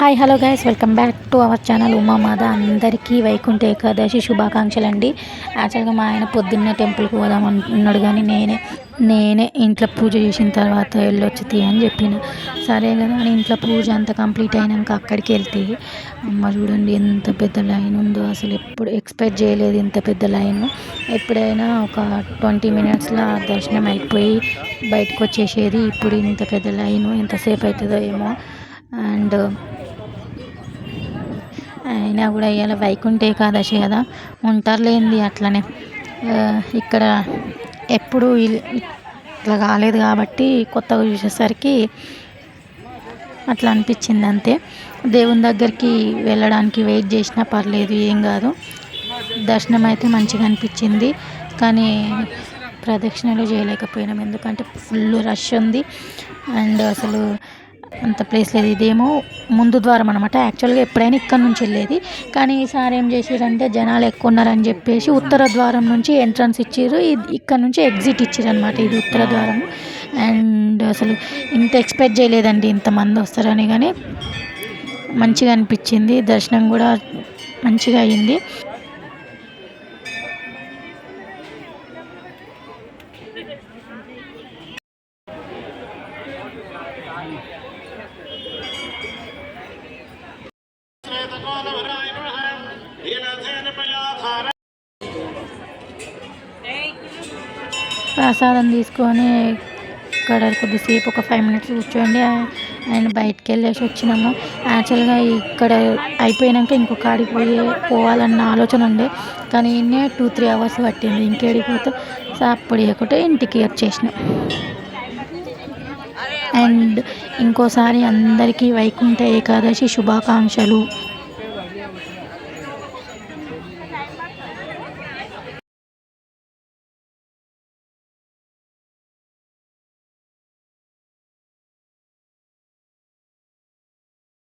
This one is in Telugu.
Hi hello guys welcome back to our channel ఉమామాద అందరికీ వైకుంఠ ఏకాదశి శుభాకాంక్షలు అండి యాక్చువల్గా మా ఆయన పొద్దున్నే టెంపుల్కి పోదాం అనుకున్నాడు కానీ నేనే నేనే ఇంట్లో పూజ చేసిన తర్వాత వెళ్ళొచ్చు తీ అని చెప్పిన. సరే కదా అని ఇంట్లో పూజ అంతా కంప్లీట్ అయినాక అక్కడికి వెళ్తే అమ్మ చూడండి ఎంత పెద్ద లైన్ ఉందో. అసలు ఎప్పుడు ఎక్స్పెక్ట్ చేయలేదు ఇంత పెద్ద లైన్. ఎప్పుడైనా ఒక ట్వంటీ మినిట్స్లో దర్శనం అయిపోయి బయటకు వచ్చేసేది ఇప్పుడు ఇంత పెద్ద లైన్ ఎంతసేపు అవుతుందో ఏమో. అండ్ అయినా కూడా ఇవాళ వైకుంఠ ఏకాదశి కదా ఉంటారులేంది అట్లనే. ఇక్కడ ఎప్పుడు ఇట్లా కాలేదు కాబట్టి కొత్తగా చూసేసరికి అట్లా అనిపించింది అంతే. దేవుని దగ్గరికి వెళ్ళడానికి వెయిట్ చేసినా పర్లేదు ఏం కాదు. దర్శనం అయితే మంచిగా అనిపించింది కానీ ప్రదక్షిణలు చేయలేకపోయినాం. ఎందుకంటే ఫుల్ రష్ ఉంది. అండ్ అసలు అంత ప్లేస్ లేదు. ఇదేమో ముందు ద్వారం అనమాట యాక్చువల్గా ఎప్పుడైనా ఇక్కడ నుంచి వెళ్ళేది. కానీ ఈసారి ఏం చేసిరంటే జనాలు ఎక్కువ ఉన్నారని చెప్పేసి ఉత్తర ద్వారం నుంచి ఎంట్రన్స్ ఇచ్చారు ఇక్కడ నుంచి ఎగ్జిట్ ఇచ్చారు అనమాట ఇది ఉత్తర ద్వారం. అండ్ అసలు ఇంత ఎక్స్పెక్ట్ చేయలేదండి ఇంతమంది వస్తారని కానీ మంచిగా అనిపించింది. దర్శనం కూడా మంచిగా అయ్యింది ప్రసాదం తీసుకొని ఇక్కడ కొద్దిసేపు ఒక ఫైవ్ మినిట్స్ కూర్చోండి. అండ్ బయటికి వెళ్ళేసి వచ్చినాము. యాక్చువల్గా ఇక్కడ అయిపోయినాక ఇంకొక ఆడికి పోయి పోవాలన్న ఆలోచన ఉండే కానీ ఇన్నే టూ త్రీ అవర్స్ పట్టింది. ఇంకెడిపోతే సో అప్పుడు ఒకటే ఇంటికి వచ్చేసినాం. అండ్ ఇంకోసారి అందరికీ వైకుంఠ ఏకాదశి శుభాకాంక్షలు.